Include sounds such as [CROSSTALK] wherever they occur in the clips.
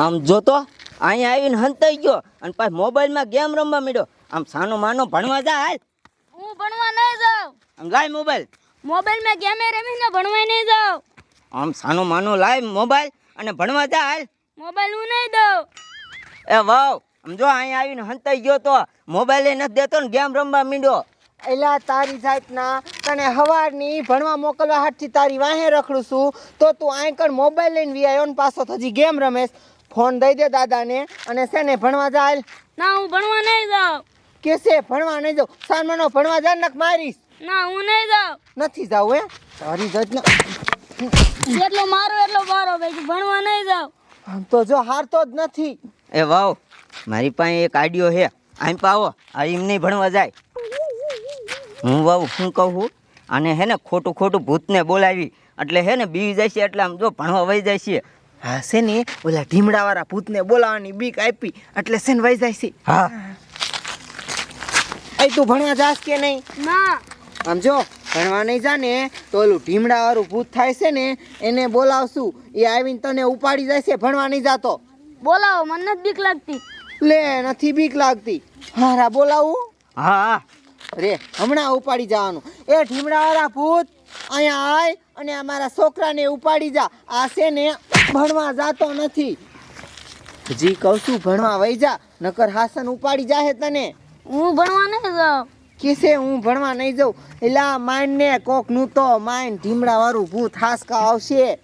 આમ જોતો અહીંયા આવીને હંતાઈ ગયો અને પાછ મોબાઈલમાં ગેમ રમવા માંડ્યો. આમ સાનો માનો ભણવા જા હાલ. હું ભણવા નહીં જાઉં. આમ લાય મોબાઈલ. મોબાઈલમાં ગેમે રમીને ભણવા નહીં જાઉં. આમ સાનો માનો લાય મોબાઈલ અને ભણવા જા હાલ. મોબાઈલ હું નહીં દઉં. એ વાવ આમ જો અહીંયા આવીને હંતાઈ ગયો તો મોબાઈલે નથી દેતો ને ગેમ રમવા માંડ્યો. એલા તારી જાતના તને હવારની ભણવા મોકલવા હાથથી તારી વાહે રખડું છું તો તું આંકણ મોબાઈલ લઈને વી આવ્યો ને પાછો હજી ગેમ રમેશ. ફોન દઈ દે દાદાને અને શેને ભણવા જાય? ના હું ભણવા નહીં જાઉં. કે છે ભણવા નહીં જાઉં? સાનમાનો ભણવા જાય નક મારીશ. ના હું નહીં જાઉં. નથી જાઉં હે? તારી જાતના જેટલો મારો એટલો મારો ભાઈ ભણવા નહીં જાઉં. આમ તો જો હારતો જ નથી. એ વાવ મારી પાસે એક આઈડિયો છે. આમ પાવો આ એમ નહીં ભણવા જાય. હું વાવ શું કહું અને હે ને ખોટું ખોટું ભૂતને બોલાવી. એટલે હે ને બીવી જાય છે એટલે આમ જો ભણવા વહી જાય છે હા છે ને ઓલા ઢીમડાવાળા ભૂતને બોલાવવાની બીક આપી એટલે છે ને વહી જાય છે. હા. એ તું ભણવા જાસ કે નહીં? ના. આમ જો ભણવા નહીં જા ને તો ઓલું ઢીમડાવાળું ભૂત થાય છે ને એને બોલાવશું. એ આવીને તને ઉપાડી જાય છે ભણવા નહીં જાતો. બોલાવો મને નથી બીક લાગતી. લે નથી બીક લાગતી. હારા બોલાવું? હા. હા રે હમણાં ઉપાડી જવાનું. એ ઢીમડાવાળા ભૂત અહીંયા આય અને અમારા છોકરાને ઉપાડી જા. આ છે ને ભણવા જાતો નથી. જી કહું છું ભણવા વહી જા નકર હાસન ઉપાડી જાહે તને. હું ભણવા નહીં જાઉં. કેસે હું ભણવા નહીં જાઉં? એલા માઇન ને કોકનું તો માઇન ઢીમડા વાળું ભૂત હાસકા આવશે. [LAUGHS]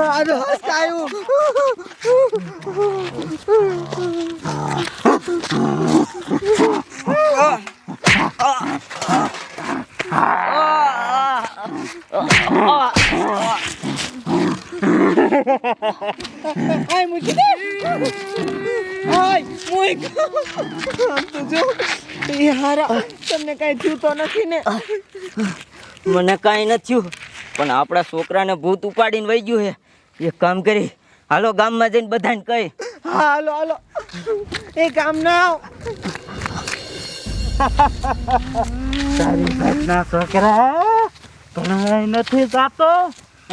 આનો હાસકા આવ્યું મૂકી દે આય મૂક તો જો એ હારા તમને કઈ થયું તો નથી ને મને કાંઈ નથી થયું પણ આપણા છોકરાને ભૂત ઉપાડીને વહી ગયું છે. એક કામ કરી હાલો ગામમાં જઈને બધાને કહી. હા હાલો હાલો. એ કામ ના આવ. તારી જાતના છોકરા ભણવાય નથી જાતો?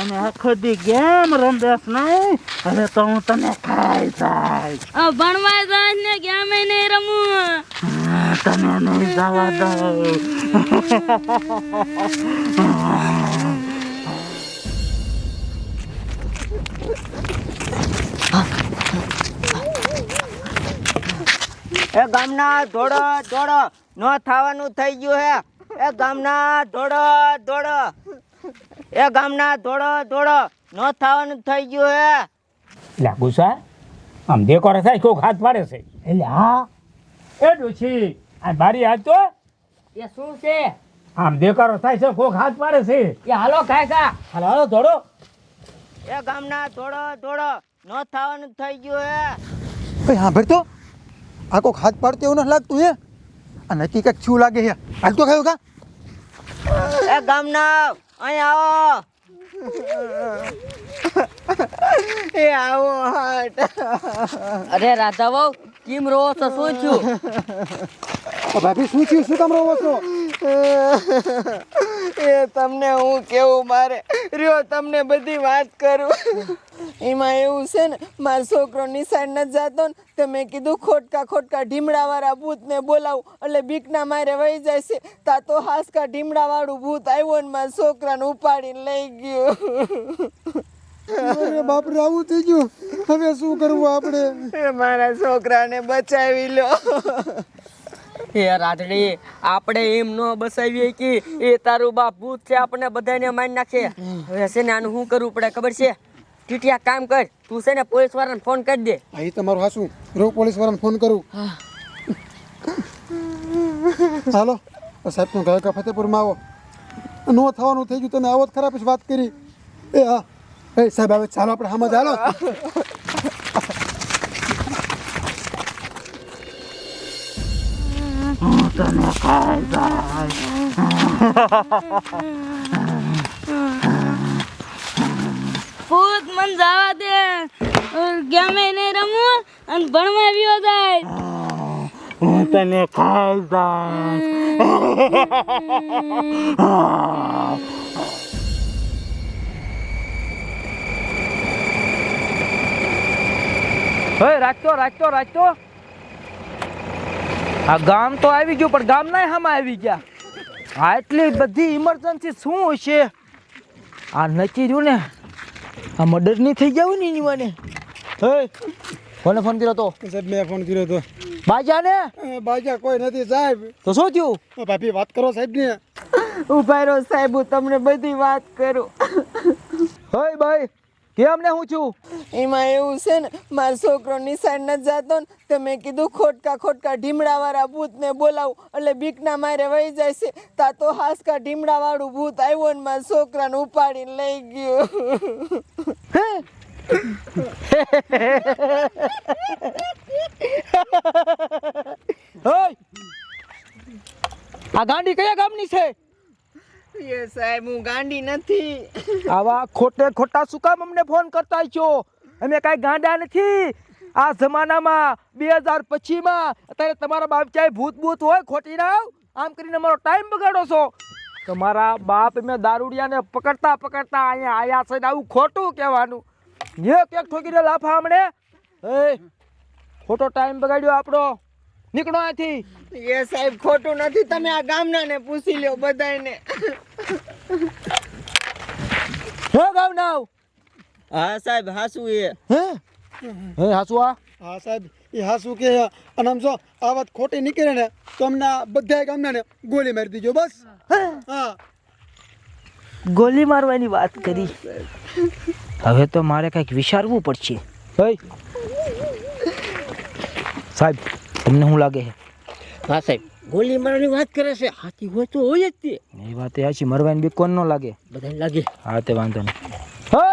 અને આખો દી ગેમ રમેશ નહીં. હવે તો હું તને ખાઈ જાય આ ભણવા જાય ને ગેમે નહીં રમું. તને નહીં જવા દઉં. એ ગામના ધોડો ધોડો ન થવાનું થઈ ગયું હે. એ ગામના ધોડો ધોડો એ ગામના ધોડો ધોડો ન થવાનું થઈ ગયું હે. એટલે ગુસા આમ દેકોરે થાય કોક હાથ પાડે છે. એટલે હા. એ ડોશી આ બારી હાથ તો? એ શું છે? આમ દેકારો થાય છે કોક હાથ પાડે છે. એ હાલો કાકા હાલો હાલો ધોડો એ ગામના ધોડો ધોડો ન થવાનું થઈ ગયું હે. ભાઈ હા ભરતો આ કોક હાથ પાડતો એવું નથી લાગતું હે? આ નક્કી કંઈક શું લાગે છે હાલ તો ખાયો કા? એ ગામના અહીં આવો. [LAUGHS] એ આવો હાટ. અરે રાધા બહુ કેમ રોવો છો? શું છું ભાભી શું થયું? શું કામ રહો છો? [LAUGHS] એ તમને હું કેવું મારે? રહ્યો તમને બધી વાત કરું. એમાં એવું છે ને મારો છોકરો નિશાળ નથી જાતો ને તો મેં કીધું ખોટકા ખોટકા ઢીમડાવાળા ભૂતને બોલાવું. એટલે બીકના મારે વહી જાય છે. તા તો હાસકા ઢીમડાવાળું ભૂત આવ્યો ને મારા છોકરાને ઉપાડીને લઈ ગયો. અરે બાપ આવું થઈ ગયું. હવે શું કરવું આપણે? મારા છોકરાને બચાવી લો. એ રાધડી આપણે એમ ન બસાવીએ કે એ તારું બાપ ભૂત છે આપણે બધાને મારી નાખે. હવે છે ને આનું શું કરવું પડે ખબર છે? ટીટિયા કામ કર. તું છે ને પોલીસ વાળાને ફોન કરી દે. અહીં તમારું હાસું. રોગ પોલીસ વાળાને ફોન કરું હાલો સાહેબ તું ગાયકા ફતેપુરમાં આવો. નો થવાનું થઈ ગયું તમે આવો જ ખરાબ વાત કરી. એ હા. એ સાહેબ હવે ચાલો આપણે સમજ ચાલો Tome [LAUGHS] casa. ભૂત મન જવા દે. ગમે ને રમું અને ભણવા આવ્યો જાય. [LAUGHS] હું તને ખાઈ જાય [LAUGHS] હે રાખતો રાખતો રાખતો. આ ગામ તો આવી ગયું પણ ગામ ના હામાં આવી ગયા. આ એટલી બધી ઇમરજન્સી શું છે આ નક્કી રહ્યું ને? આ મર્ડર નહીં થઈ ગયા ને એની મને હે? કોને ફોન કર્યો તો? સાહેબ મેં ફોન કર્યો તો. બાજા ને બાજા કોઈ નથી સાહેબ. તો શું થયું? ભાભી વાત કરો સાહેબ ને. ઊભા રહો સાહેબ હું તમને બધી વાત કરું. હોય ભાઈ? કેમ ને હું છું એમાં એવું છે ને મારો છોકરો નિશાળ નથી જતો ને તો મેં કીધું ખોટકા ખોટકા ઢીમડાવાળા ભૂતને બોલાવું એટલે બીકના મારે વહી જાય છે તા તો હાસકા ઢીમડાવાળું ભૂત આવ્યો ને મારા છોકરાને ઉપાડીને લઈ ગયો હે આ ગાંડી કયા ગામની છે એ સાહેબ, હું ગાંડી નથી. આવા ખોટે ખોટા શું કામ અમને ફોન કરતા છો? અમે કાંઈ ગાંડા નથી. આ જમાનામાં, બે હજાર પછીમાં અત્યારે તમારા બાપ ચાહે ભૂત ભૂત હોય ખોટી આમ કરીને મારો ટાઈમ બગાડો છો. તમારા બાપ મેં દારૂડિયાને પકડતા પકડતા અહીંયા આયા છે આવું ખોટું કહેવાનું. જે કેક ઠોકીને લાફા હમણે? એ, ખોટો ટાઈમ બગાડ્યો આપણો. નીકળો અહીંથી. એ સાહેબ ખોટું નથી તમે આ ગામનાને પૂછી લ્યો બધાને હે ગામનાવ? હા સાહેબ હાસુ એ. હે? હે આ? હા સાહેબ એ હાસુ કે અને આમ જો આ વાત ખોટી નીકળે ને તો અમને બધા ગામના ગોળી મારી દીજો બસ. હા? ગોલી મારવાની વાત કરી. હવે તો મારે કંઈક વિચારવું પડશે. સાહેબ તમને શું લાગે છે? હા સાહેબ. ગોલી મારવાની વાત કરે છે. હાથી હોય તો હોય જ તે. એ વાત એ હાચી. મરવાની બી કોણ ન લાગે? બધાને લાગે. હા તે વાંધો નહીં. હે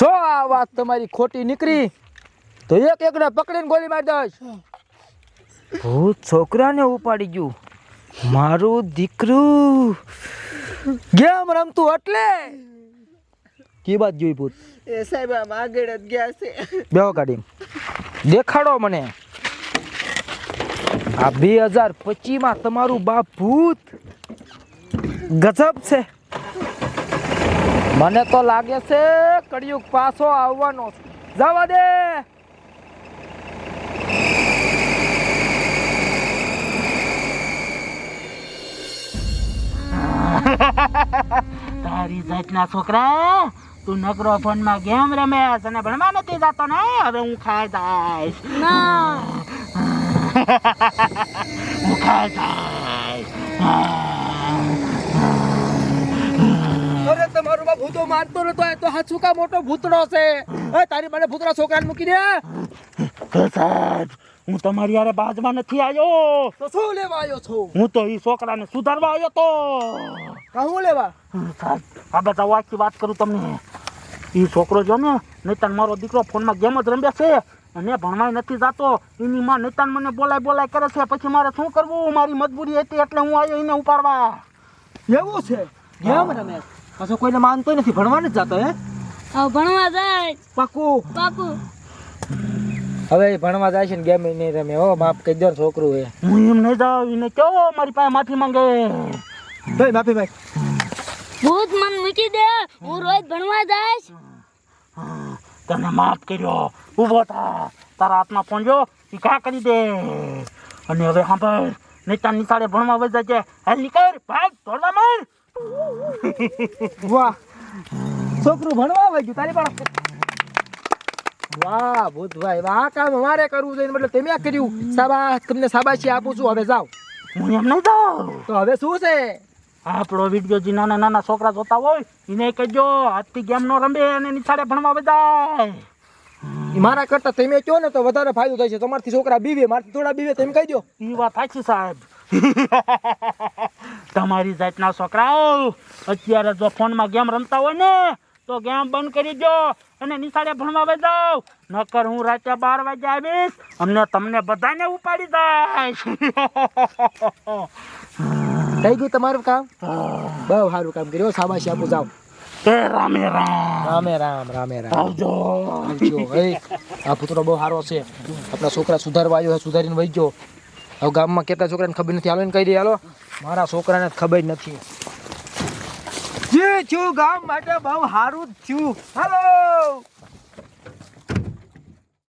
છો આ વાત તમારી ખોટી નીકળી તો એક એકને પકડીને ગોલી મારી દઈશ. ભૂત છોકરાને ઉપાડી ગયું. મારું દીકરું ગેમ રમતું એટલે. કી વાત જોઈ ભૂત? એ સાહેબ આમ આગળ જ ગયા છે. બેહો ગાડી દેખાડો મને. આ બે હજાર પચીસમાં તમારું બાપ ભૂત ગજબ છે. મને તો લાગે છે કળિયુગ પાછો આવવાનો જવા દે. તારી જાતના છોકરા તું નકરો ફોનમાં ગેમ રમે છે અને ભણવા નથી જતો ને? હવે હું ખાઈ જઈશ. [LAUGHS] હું ખાઈ જઈશ. અરે તમારું બાપ ભૂતો મારતો નતો એ તો હાચું કા મોટો ભૂતડો છે? એ તારી મને ભૂતરા છોકરાને મૂકી દે. સાહેબ હું તમારી યારે બાજમાં નથી આવ્યો. તો શું લેવા આવ્યો છો? હું તો એ છોકરાને સુધારવા આવ્યો તો. કહું લેવા? સાહેબ આ બધા આખી વાત કરું તમને. એ છોકરો જો ને નૈતાન મારો દીકરો ફોનમાં ગેમ જ રમ્યા છે. અને ભણવાય નથી જાતો. એની માં નૈતાન મને બોલાય બોલાય કરે છે. પછી મારે શું કરવું? મારી મજબૂરી હતી એટલે હું આવ્યો એને ઉપાડવા. એવું છે? ગેમ રમે પાછો કોઈને માનતો નથી. ભણવા નથી જતો હે? ભણવા જાય. પાકું. પાકું. હવે ભણવા જાય છે ને ગેમ નહીં રમે. હો બાપ કહી દો છોકરું હે હું એમ નહીં જાઉં એને કહો મારી પાસે માફી માંગે? ભાઈ માફી ભાઈ ભૂત મન મૂકી દે. હું રોજ ભણવા જઈશ. તને માફ કર્યો. ઊભો થા. તારા હાથમાં જો. એ કા કરી દે. અને હવે સાંભળ નૈતાન નિશાળે ભણવા વધ છે હાલ નીકળ. ભાગ દોડવા માંડ વાહ. છોકરું ભણવા આવી તારી પાસે વાહ ભૂતભાઈ વાહ આ કામ અમારે કરવું છે મતલબ તમે કર્યું. સાબાશ તમને સાબાશી આપું છું. હવે જાઓ. હું એમ નહીં જાઉં. તો હવે શું છે? આપણો વીડિયો જે નાના નાના છોકરા જોતા હોય એને કહેજો આજથી ગેમ નો રમે અને નિશાળે ભણવા બધાય. મારા કરતા તમે કહો ને તો વધારે ફાયદો થાય છે. તમારથી છોકરા બીવે મારથી થોડા બીવે તેમ કહી દો. એ વાત સાચી સાહેબ. [LAUGHS] તમારી જાતના છોકરાઓ અત્યારે જો ફોનમાં ગેમ રમતા હોય ને તો ગેમ બંધ કરી દો અને નિશાળે ભણવા જાઓ નકર હું રાતે બાર વાગે આવીશ અમને તમને બધાને ઉપાડી દઈશ. [LAUGHS] થઈ ગયું તમારું કામ? બહુ સારું કામ કર્યું શાબાશી આપું જાઓ. રામે રામ. રામે રામ રામે રામ. આવજો. આવજો એ આ પુત્રો બહુ સારો છે. આપણા છોકરા સુધારવા આવ્યો સુધારીને વહી ગયો. હવે ગામમાં કેટલા છોકરાને ખબર નથી હાલો ને કહી દે હાલો. મારા છોકરાને ખબર નથી. જે છું ગામ માટે બહુ સારું જ થયું. હાલો.